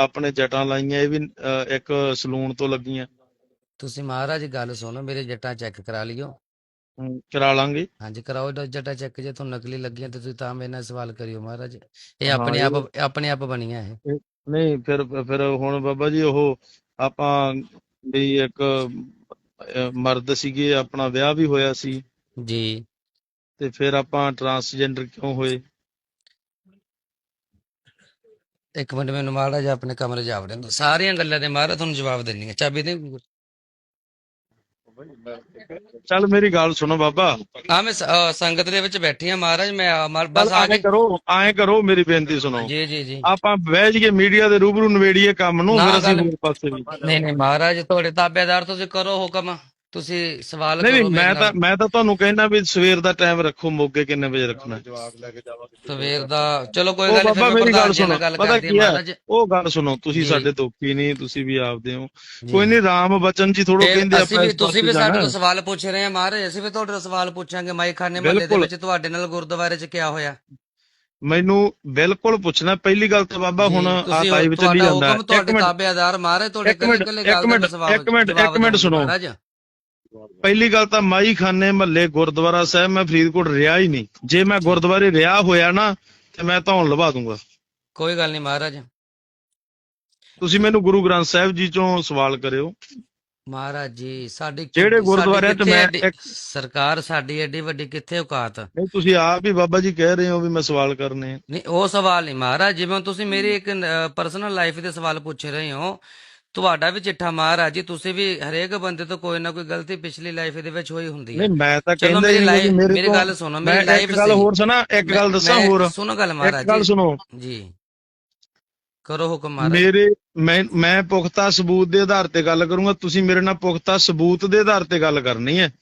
ਆਪਣੇ ਜਟਾਂ ਲਾਈਆਂ ਇਹ ਵੀ ਇੱਕ ਸਲੂਨ ਤੋਂ ਲੱਗੀਆਂ। ਤੁਸੀਂ ਮਹਾਰਾਜ ਗੱਲ ਸੁਣੋ ਮੇਰੇ ਜੱਟਾਂ ਚੈੱਕ ਕਰਾ ਲਿਓ। ਕਰਾ ਲਾਂਗੇ। ਹਾਂਜੀ ਕਰਾਓ ਜੱਟਾਂ ਚੈੱਕ ਜੇ ਤੁਹਾਨੂੰ ਨਕਲੀ ਲੱਗੀਆਂ ਤੇ ਤੁਸੀਂ ਤਾਂ ਮੇਰੇ ਨਾਲ ਸਵਾਲ ਕਰਿਓ ਮਹਾਰਾਜ। ਇਹ ਆਪਣੇ ਆਪ ਆਪਣੇ ਆਪ ਬਣੀਆਂ ਇਹ। ਨਹੀਂ ਫਿਰ ਫਿਰ ਹੁਣ ਬਾਬਾ ਜੀ ਉਹ ਆਪਾਂ ਵੀ ਇੱਕ ਮਰਦ ਸੀਗੇ ਆਪਣਾ ਵਿਆਹ ਵੀ ਹੋਇਆ ਸੀ। ਜੀ। ਤੇ ਫਿਰ ਆਪਾਂ ਟਰਾਂਸਜੈਂਡਰ ਕਿਉਂ ਹੋਏ? ਇੱਕ ਮਿੰਟ ਮੈਨੂੰ ਮਹਾਰਾਜ ਆਪਣੇ ਕਮਰੇ ਜਾ ਵੜਨ ਦਿਓ। ਸਾਰੀਆਂ ਗੱਲਾਂ ਦੇ ਮਹਾਰਾਜ ਤੁਹਾਨੂੰ ਜਵਾਬ ਦੇਣੀਆਂ ਚਾਬੀ ਦੇ ਚੱਲ ਮੇਰੀ ਗੱਲ ਸੁਣੋ ਬਾਬਾ। ਆ ਮੈਂ ਸ- ਸੰਗਤ ਦੇ ਵਿੱਚ ਬੈਠੀ ਆ ਮਹਾਰਾਜ ਮੈਂ ਆ- ਬਸ ਆ ਐਂ ਕੇ ਕਰੋ ਐਂ ਕਰੋ ਮੇਰੀ ਬੇਨਤੀ ਸੁਣੋ। ਜੀ ਜੀ ਜੀ। ਆਪਾਂ ਬਹਿ ਜਾਈਏ ਮੀਡੀਆ ਦੇ ਰੂਬਰੂ ਨਵੇੜੀਏ ਕੰਮ ਨੂੰ ਨਾ ਫਿਰ ਅਸੀਂ ਗੱਲ- ਹੋਰ ਪਾਸੇ ਵੀ ਨਹੀਂ ਨਹੀਂ ਮਹਾਰਾਜ ਤੁਹਾਡੇ ਤਾਬੇਦਾਰ ਤੁਸੀਂ ਕਰੋ ਹੁਕਮ। ਤੁਸੀਂ ਸਵਾਲ ਨਹੀਂ ਕਰੋ ਨਹੀਂ ਮੈਂ। ਤਾਂ ਮੈਂ ਤਾਂ ਤੁਹਾਨੂੰ ਕਹਿਣਾ ਵੀ ਸਵੇਰ ਦਾ ਟਾਈਮ ਰੱਖੋ ਮੋਗੇ ਕਿੰਨੇ ਵਜੇ ਰੱਖਣਾ। ਸਵੇਰ ਦਾ ਚਲੋ ਕੋਈ ਗੱਲ ਨਹੀਂ ਬਾਬਾ ਮੇਰੀ ਗੱਲ ਸੁਣੋ। ਪਤਾ ਕੀ ਹੈ? ਉਹ ਗੱਲ ਸੁਣੋ ਤੁਸੀਂ। ਸਾਡੇ ਦੋਖੀ ਨਹੀਂ ਤੁਸੀਂ ਵੀ ਆਪਦੇ ਹੋ। ਕੋਈ ਨਹੀਂ ਰਾਮ ਬਚਨ ਜੀ ਥੋੜੋ ਕਹਿੰਦੇ ਅਸੀਂ ਆਪਾਂ ਵੀ ਇਸ ਤੁਸੀਂ ਵੀ ਸਾਡੇ ਤੋਂ ਸਵਾਲ ਪੁੱਛ ਰਹੇ ਆ ਮਹਾਰਾਜ ਅਸੀਂ ਵੀ ਤੁਹਾਡੇ ਤੋਂ ਸਵਾਲ ਪੁੱਛਾਂਗੇ ਮਾਈ ਖਾਨੇ ਮਹੱਲੇ ਦੇ। ਵਿੱਚ ਤੁਹਾਡੇ ਨਾਲ ਗੁਰਦੁਆਰੇ 'ਚ ਕੀ ਹੋਇਆ? ਮੈਨੂੰ ਬਿਲਕੁਲ ਪੁੱਛਣਾ ਪਹਿਲੀ ਗੱਲ ਤਾਂ ਬਾਬਾ ਹੁਣ ਆ ਲਾਈਵ ਚੱਲੀ ਤੁਹਾਡਾ ਜਾਂਦਾ। ਇੱਕ ਤੁਹਾਡੇ ਮਿੰਟ। ਤਾਬੇਦਾਰ ਮਹਾਰਾਜ ਤੁਹਾਡੇ ਇੱਕ ਮਿੰਟ, ਕੱਲੇ ਇੱਕ ਗੱਲ ਮਿੰਟ, ਦਾ ਸਵਾਲ ਇੱਕ ਮਿੰਟ, ਜਵਾਬ ਇੱਕ ਮਿੰਟ ਦਿਓ ਸੁਣੋ। ਪਹਿਲੀ ਗੱਲ ਤਾਂ ਮਾਈ ਖਾਨੇ ਮਹੱਲੇ ਗੁਰਦੁਆਰਾ ਸਾਹਿਬ ਮੈਂ ਫਰੀਦਕੋਟ ਰਿਹਾ ਹੀ ਨਹੀਂ। ਜੇ ਮੈਂ ਗੁਰਦੁਆਰੇ ਰਿਹਾ ਹੋਇਆ ਨਾ ਤੇ ਮੈਂ ਧੌਣ ਲਵਾ ਦੂੰਗਾ। ਕੋਈ ਗੱਲ ਨਹੀਂ ਮਹਾਰਾਜ। ਤੁਸੀਂ ਮੈਨੂੰ ਗੁਰੂ ਗ੍ਰੰਥ ਸਾਹਿਬ ਜੀ ਚੋਂ ਸਵਾਲ ਕਰਿਓ। ਮਹਾਰਾਜ ਜੀ ਸਾਡੀ ਜਿਹੜੇ 'ਚ ਕਿੱਥੇ ਮੈਂ ਸਰਕਾਰ ਸਾਡੀ ਐਡੀ ਵੱਡੀ ਕਿੱਥੇ ਔਕਾਤ? ਨਹੀਂ ਤੁਸੀਂ ਆਪ ਹੀ ਬਾਬਾ ਜੀ ਕਹਿ ਰਹੇ ਹੋ ਵੀ ਮੈਂ ਸਵਾਲ ਕਰਨੇ ਨਹੀਂ ਉਹ ਸਵਾਲ ਨਹੀਂ ਮਹਾਰਾਜ ਜਿਵੇਂ ਤੁਸੀਂ ਮੇਰੀ ਇੱਕ ਪਰਸਨਲ ਲਾਈਫ ਦੇ ਸਵਾਲ ਪੁੱਛ ਰਹੇ ਹੋ ਤੁਹਾਡਾ ਵੀ ਚਿੱਠਾ ਮਹਾਰਾਜ ਜੀ ਤੁਸੀਂ ਵੀ ਹਰੇਕ ਬੰਦੇ ਤੋਂ ਕੋਈ ਨਾ ਕੋਈ ਗਲਤੀ ਪਿਛਲੀ ਲਾਈਫ ਦੇ ਵਿੱਚ ਹੋਈ ਹੁੰਦੀ ਹੈ। ਨਹੀਂ ਮੈਂ ਤਾਂ ਚਲੋ ਕਹਿੰਦਾ ਮੇਰੀ ਹੀ ਲਾਈਫ ਮੇਰੇ ਮੇਰੀ ਤੋਂ ਗੱਲ ਸੁਣੋ ਮੈਂ ਮੇਰੀ ਲਾਈਫ ਇੱਕ ਗੱਲ ਹੋਰ ਸੁਣਾ ਇੱਕ ਗੱਲ ਦੱਸਾਂ ਹੋਰ। ਸੁਣੋ ਗੱਲ ਮਹਾਰਾਜ ਇੱਕ ਗੱਲ ਜੀ। ਸੁਣੋ। ਜੀ। ਕਰੋ ਹੁਕਮ ਮਹਾਰਾਜ। ਮੇਰੇ ਮੈਂ ਮੈਂ ਪੁਖਤਾ ਸਬੂਤ ਦੇ ਆਧਾਰ ਤੇ ਗੱਲ ਕਰੂੰਗਾ ਤੁਸੀਂ ਮੇਰੇ ਨਾਲ ਪੁਖਤਾ ਸਬੂਤ ਦੇ ਆਧਾਰ ਤੇ ਗੱਲ ਕਰਨੀ ਹੈ।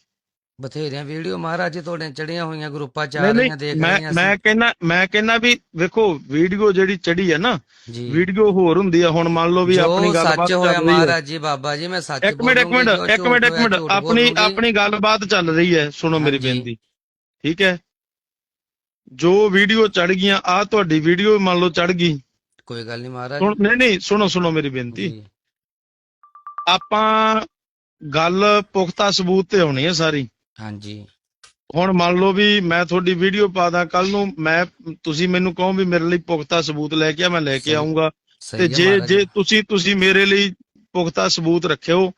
ਬਥੇਰੀਆਂ ਵੀਡੀਓ ਮਹਾਰਾਜ ਜੀ ਤੁਹਾਡੇ ਚੜੀਆਂ ਹੋਈਆਂ ਗਰੁੱਪਾਂ ਚ ਆ ਰਹੀਆਂ ਦੇਖ ਰਹੀਆਂ ਮੈਂ ਕਹਿੰਦਾ ਮੈਂ ਕਹਿੰਦਾ ਵੀ ਵੇਖੋ ਵੀਡੀਓ ਜਿਹੜੀ ਚੜੀ ਹੈ ਨਾ ਵੀਡੀਓ ਹੋਰ ਹੁੰਦੀ ਆ ਹੁਣ ਮੰਨ ਲਓ ਵੀ ਆਪਣੀ ਗੱਲਬਾਤ ਸੱਚ ਚੱਲ ਹੋਇਆ ਰਹੀ ਹੈ। ਮਹਾਰਾਜ ਜੀ ਬਾਬਾ ਜੀ ਮੈਂ ਸੱਚ ਇੱਕ ਮਿੰਟ ਇੱਕ ਮਿੰਟ ਇੱਕ ਮਿੰਟ ਇੱਕ ਮਿੰਟ ਆਪਣੀ। ਆਪਣੀ ਗੱਲਬਾਤ ਚੱਲ ਰਹੀ ਹੈ ਸੁਣੋ ਮੇਰੀ। ਬੇਨਤੀ। ਠੀਕ ਹੈ? ਜੋ ਵੀਡੀਓ ਚੜ ਗਈਆਂ ਆ ਤੁਹਾਡੀ ਵੀਡੀਓ ਮੰਨ ਲਓ ਚੜ ਗਈ। ਕੋਈ ਗੱਲ ਨਹੀਂ ਮਹਾਰਾਜ। ਸੁਣ ਨਹੀਂ ਨਹੀਂ ਸੁਣੋ ਸੁਣੋ ਮੇਰੀ ਬੇਨਤੀ। ਆਪਾਂ ਗੱਲ ਪੁਖਤਾ ਸਬੂਤ ਤੇ ਆਉਣੀ ਹੈ ਸਾਰੀ। ਹਾਂਜੀ। ਹੁਣ ਮੰਨ ਲਓ ਵੀ ਮੈਂ ਤੁਹਾਡੀ ਵੀਡੀਓ ਪਾਦਾ ਕੱਲ ਨੂੰ ਮੈਂ ਤੁਸੀਂ ਮੈਨੂੰ ਕਹੋ ਵੀ ਮੇਰੇ ਲਈ ਪੁਖਤਾ ਸਬੂਤ ਲੈ ਕੇ ਆ ਮੈਂ ਲੈ ਕੇ। ਆਉਂਗਾ ਤੇ ਜੇ ਜੇ ਤੁਸੀਂ ਤੁਸੀਂ ਮੇਰੇ ਲਈ ਪੁਖਤਾ ਸਬੂਤ ਰੱਖਿਓ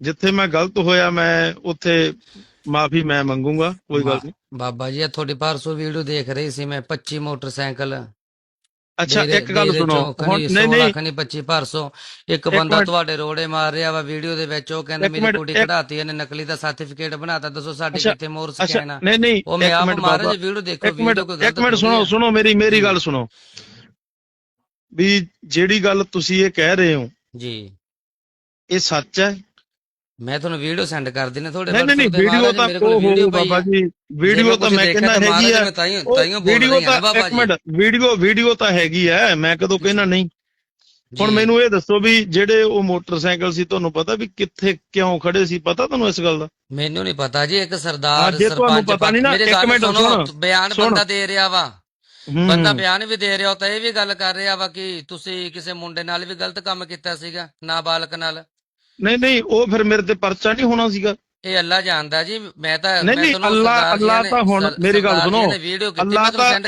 ਜਿੱਥੇ ਮੈਂ ਗਲਤ ਹੋਇਆ ਮੈਂ ਉੱਥੇ ਮਾਫੀ ਮੈਂ ਮੰਗੂੰਗਾ ਕੋਈ ਗੱਲ ਨਹੀਂ। ਬਾਬਾ ਜੀ ਇਹ ਤੁਹਾਡੀ ਪਰਸੋਂ ਵੀਡੀਓ ਦੇਖ ਰਹੀ ਸੀ ਮੈਂ 25 ਮੋਟਰਸਾਈਕਲ। ਅੱਛਾ ਇੱਕ ਗੱਲ ਸੁਣੋ। ਹੁਣ ਨਹੀਂ 16 ਨਹੀਂ। ਖਨੀ 25 ਪਰਸੋਂ ਇੱਕ ਬੰਦਾ। ਤੁਹਾਡੇ ਰੋੜੇ ਮਾਰ ਰਿਹਾ ਵਾ ਵੀਡੀਓ ਦੇ ਵਿੱਚ ਉਹ ਕਹਿੰਦਾ ਮੇਰੀ ਕੁੜੀ ਕਢਾਤੀ ਇਹਨੇ ਨਕਲੀ ਦਾ ਸਰਟੀਫਿਕੇਟ ਬਣਾਤਾ ਦੱਸੋ ਸਾਡੀ ਕਿੱਥੇ ਮੋਰ ਸਕੈਨ ਆ। ਨਹੀਂ ਨਹੀਂ ਉਹ ਮੈਂ ਆਪ ਮਹਾਰਾਜ ਬਾਬਾ ਵੀਡੀਓ ਦੇਖੋ ਵੀਡੀਓ ਕੋਈ ਇੱਕ ਮਿੰਟ ਸੁਣੋ ਸੁਣੋ ਮੇਰੀ ਮੇਰੀ ਗੱਲ ਸੁਣੋ। ਵੀ ਜਿਹੜੀ ਗੱਲ ਤੁਸੀਂ ਇਹ ਕਹਿ ਰਹੇ ਹੋ ਜੀ। ਇਹ ਸੱਚ ਹੈ? ਮੈਂ ਤੁਹਾਨੂੰ ਵੀਡੀਓ ਸੈਂਡ ਕਰ ਦੇਣਾ ਤੁਹਾਡੇ ਨਹੀਂ ਨਹੀਂ ਵੀਡੀਓ ਤਾਂ ਵੀਡੀਓ ਹੋ ਬਾਬਾ ਜੀ। ਵੀਡੀਓ ਤਾਂ ਮੈਂ ਕਹਿੰਦਾ ਹੈਗੀ ਆ। ਵੀਡੀਓ ਤਾਂ ਇੱਕ ਮਿੰਟ ਵੀਡੀਓ ਵੀਡੀਓ ਤਾਂ ਹੈਗੀ ਆ। ਮੈਂ ਕਦੋਂ ਕਹਿਣਾ ਨਹੀਂ। ਹੁਣ। ਮੈਨੂੰ ਇਹ ਦੱਸੋ ਵੀ ਜਿਹੜੇ ਉਹ ਮੋਟਰਸਾਈਕਲ ਸੀ ਤੁਹਾਨੂੰ ਪਤਾ ਵੀ ਕਿੱਥੇ ਕਿਉਂ ਖੜੇ ਸੀ? ਪਤਾ ਤੁਹਾਨੂੰ ਇਸ ਗੱਲ ਦਾ? ਮੈਨੂੰ ਨਹੀਂ ਪਤਾ ਜੀ ਇੱਕ ਸਰਦਾਰ ਸਰਪੰਚ ਮੇਰੀ ਇੱਕ ਗੱਲ ਮਿੰਟ ਸੁਣੋ ਬਿਆਨ। ਬੰਦਾ ਦੇ ਰਿਹਾ ਵਾ। ਬੰਦਾ ਬਿਆਨ ਵੀ ਦੇ ਰਿਹਾ ਤਾਂ ਇਹ ਵੀ ਗੱਲ ਕਰ ਰਿਹਾ ਵਾ ਕਿ ਤੁਸੀਂ ਕਿਸੇ ਮੁੰਡੇ ਨਾਲ ਵੀ ਗਲਤ ਕੰਮ ਕੀਤਾ ਸੀਗਾ ਨਾਬਾਲਗ ਨਾਲ। ਨਹੀਂ ਨਹੀਂ ਉਹ ਫਿਰ ਮੇਰੇ ਤੇ ਪਰਚਾ ਨਹੀਂ ਹੋਣਾ ਸੀਗਾ ਇਹ ਅੱਲਾ ਜਾਣਦਾ ਜੀ ਮੈਂ ਤਾਂ ਨਹੀਂ, ਮੈਂ ਨਹੀਂ, ਤੁਹਾਨੂੰ ਅੱਲਾ- ਅੱਲਾ ਤਾਂ ਹੁਣ ਮੇਰੀ ਗੱਲ ਸੁਣੋ। ਅੱਲਾ ਤਾਂ-